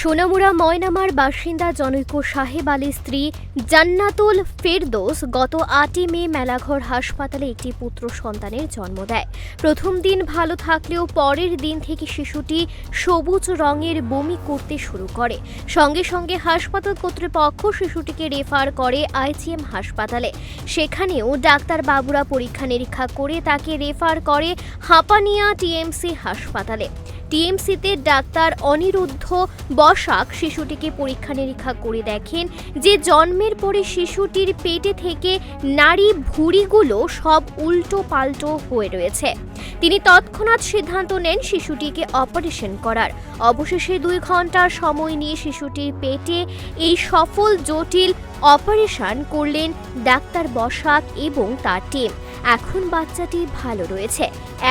সোনামুড়া ময়নামার বাসিন্দা জনৈক সাহেব আলীর স্ত্রী জান্নাতুল ফেরদোস গত আটই মে মেলাঘর হাসপাতালে একটি পুত্র সন্তানের জন্ম দেয়। প্রথম দিন ভালো থাকলেও পরের দিন থেকে শিশুটি সবুজ রঙের বমি করতে শুরু করে। সঙ্গে সঙ্গে হাসপাতাল কর্তৃপক্ষ শিশুটিকে রেফার করে আইজিএম হাসপাতালে। সেখানেও ডাক্তার বাবুরা পরীক্ষা নিরীক্ষা করে তাকে রেফার করে হাঁপানিয়া টিএমসি হাসপাতালে। টিএমসিতে ডাক্তার অনিরুদ্ধ বসাক শিশুটিকে পরীক্ষা নিরীক্ষা করে দেখেন যে জন্মের পরে শিশুটির পেটে থেকে নারী ভুঁড়িগুলো সব উল্টো পাল্টো হয়ে রয়েছে। তিনি তৎক্ষণাৎ সিদ্ধান্ত নেন শিশুটিকে অপারেশন করার। অবশেষে দুই ঘণ্টার সময় নিয়ে শিশুটির পেটে এই সফল জটিল অপারেশন করলেন ডাক্তার বসাক এবং তার টিম। এখন বাচ্চাটি ভালো রয়েছে।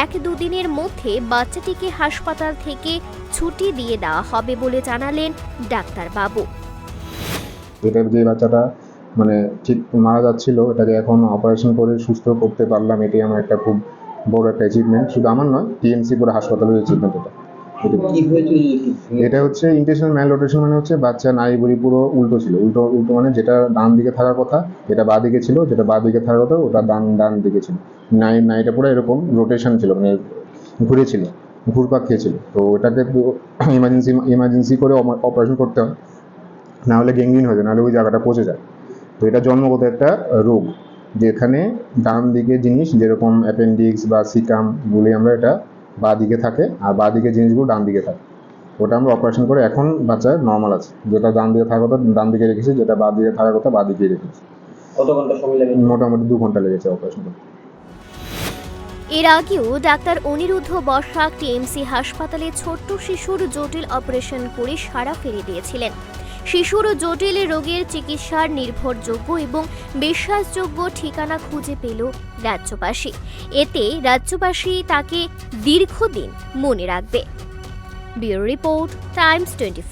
এক দুদিনের মধ্যে বাচ্চাটিকে হাসপাতাল থেকে ছুটি দিয়ে দেওয়া হবে বলে জানালেন ডাক্তারবাবু। এটার যে বাচ্চাটা মানে ঠিক মারা যাচ্ছিল এটাকে এখন অপারেশন করে সুস্থ করতে পারলাম এটাই আমার একটা খুব বড় একটা অ্যাচিভমেন্ট শুধু আমার নয় টিএমসি পুরো হাসপাতালের অ্যাচিভমেন্ট এটা। এটা- এটা হচ্ছে ইন্টেনশনাল ম্যাল রোটেশন মানে হচ্ছে বাচ্চা নারী বুড়ি পুরো উল্টো ছিল উল্টো উল্টো মানে যেটা ডান দিকে থাকার কথা এটা বাঁ দিকে ছিল যেটা বাঁ দিকে থাকার কথা ওটা ডান ডান দিকে ছিল। নাই নাইটা পুরো এরকম রোটেশন ছিল মানে ঘুরেছিল। ঘুরপাক খেয়েছিল। তো এটাকে ইমার্জেন্সি ইমার্জেন্সি করে অপারেশন করতে হয়। না হলে গেঙ্গিন হয়ে যায় নাহলে ওই জায়গাটা পচে যায়। তো এটা জন্মগত একটা রোগ। যেখানে ডান দিকে জিনিস যেরকম অ্যাপেন্ডিক্স বা সিকাম বলে আমরা এটা বাঁ দিকে থাকে আর বাঁ দিকে জিনিসগুলো ডান দিকে থাকে। ওটা আমরা অপারেশন করে এখন বাচ্চা নর্মাল আছে। যেটা ডান দিকে থাকার কথা ডান দিকে রেখেছি যেটা বাঁ দিকে থাকার কথা বাঁ দিকে রেখেছি। কত ঘণ্টা সময় লাগে মোটামুটি দু ঘণ্টা লেগেছে অপারেশন করতে। এর আগেও ডাক্তার অনিরুদ্ধ বসাক টিএমসি হাসপাতালে ছোট্ট শিশুর জটিল অপারেশন করে সাড়া ফিরে দিয়েছিলেন। শিশুর জটিল রোগের চিকিৎসার নির্ভরযোগ্য এবং বিশ্বাসযোগ্য ঠিকানা খুঁজে পেল রাজ্যবাসী। এতে রাজ্যবাসী তাকে দীর্ঘদিন মনে রাখবে। Bureau report, Times twenty